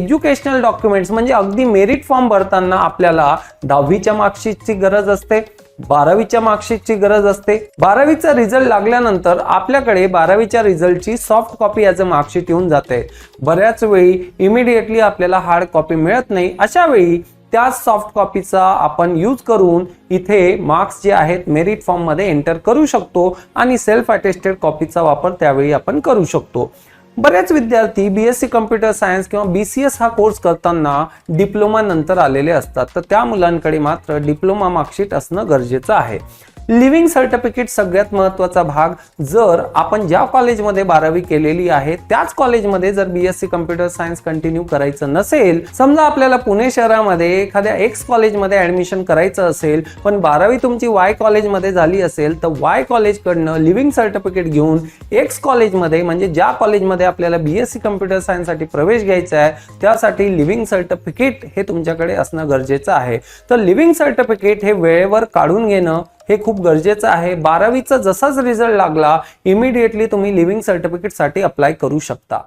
Educational documents म्हणजे अगदी merit form भरताना आपल्याला दहावीच्या मार्कशीटची गरज असते बारावीच्या मार्कशीटची गरज असते. बारावीचा रिझल्ट लागल्यानंतर आपल्याकडे बारावीच्या रिझल्टची soft copy as a marksheet येऊन जाते. बऱ्याच वेळी इमिडिएटली आपल्याला हार्ड कॉपी मिळत नाही. अशा वेळी त्या सॉफ्ट कॉपीचा आपण यूज करून इथे मार्क्स जे आहेत मेरिट फॉर्ममध्ये एंटर करू शकतो आणि सेल्फ अटेस्टेड कॉपीचा वापर त्यावेळी आपण करू शकतो. बरेच विद्यार्थी B S C computer science किंवा बी सी एस हा कोर्स करताना डिप्लोमा नंतर आलेले असतात. तर त्या मुलांकडे मात्र डिप्लोमा मार्कशीट असणं गरजेचं आहे. लिव्हिंग सर्टिफिकेट सगळ्यात महत्त्वाचा भाग. जर आपण ज्या कॉलेजमध्ये बारावी केलेली आहे त्याच कॉलेजमध्ये जर B S C computer science continue करायचं नसेल समजा आपल्याला पुणे शहरामध्ये एखाद्या एक्स कॉलेजमध्ये ऍडमिशन करायचं असेल पण बारावी तुमची वाय कॉलेजमध्ये झाली असेल तर वाय कॉलेजकडनं लिव्हिंग सर्टिफिकेट घेऊन एक्स कॉलेजमध्ये म्हणजे ज्या कॉलेजमध्ये आपल्याला बी एस सी कम्प्युटर सायन्ससाठी प्रवेश घ्यायचा आहे त्यासाठी लिव्हिंग सर्टिफिकेट हे तुमच्याकडे असणं गरजेचं आहे. तर लिव्हिंग सर्टिफिकेट हे वेळेवर काढून घेणं हे खूप गरजेचं आहे. बारावीचा जसाच रिझल्ट लागला इमिडिएटली तुम्ही लिव्हिंग सर्टिफिकेटसाठी अप्लाय करू शकता.